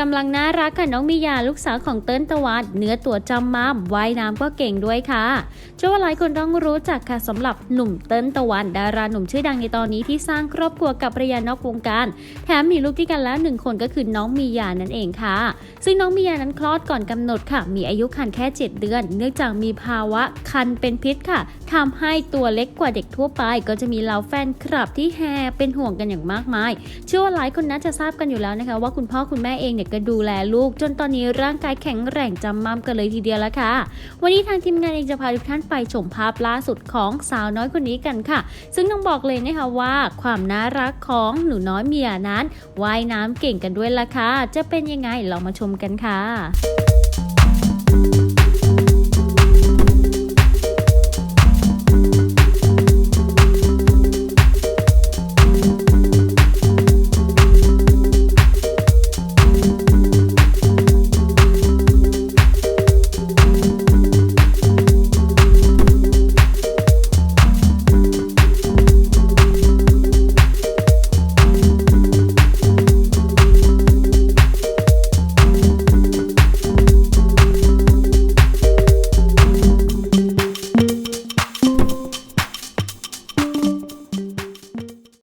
กำลังน่ารักค่ะน้องมิยาลูกสาวของเติ้ลตะวันเนื้อตัวจำม่ำว่ายน้ำก็เก่งด้วยค่ะเชื่อว่าหลายคนต้องรู้จักค่ะสำหรับหนุ่มเติ้ลตะวัน ดาราหนุ่มชื่อดังในตอนนี้ที่สร้างครอบครัวกับภรรยานอกวงการ แถมมีลูกที่กันแล้วหนึ่งคนก็คือน้องมียานั่นเองค่ะ ซึ่งน้องมียานั้นคลอดก่อนกำหนดค่ะ มีอายุครรภ์แค่ 7 เดือน เนื่องจากมีภาวะคันเป็นพิษค่ะทำให้ตัวเล็กกว่าเด็กทั่วไป ก็จะมีเหล่าแฟนคลับที่แฮเป็นห่วงกันอย่างมากมาย เชื่อว่าหลายคนน่าจะทราบกันอยู่แล้วนะคะ ว่าคุณพ่อคุณแม่เองเนี่ยก็ดูแลลูก จนตอนนี้ร่างกายแข็งแรงจำมั่มกันเลยทีเดียวละค่ะ วันนี้ทางทีมงานเองจะพาทุกท่านไปชมภาพล่าสุดของสาวน้อยคนนี้กันค่ะ ซึ่งต้องบอกเลยนะคะว่าความน่ารักของหนูน้อยเมียนั้นว่ายน้ำเก่งกันด้วยละค่ะ จะเป็นยังไงเรามาชมกันค่ะ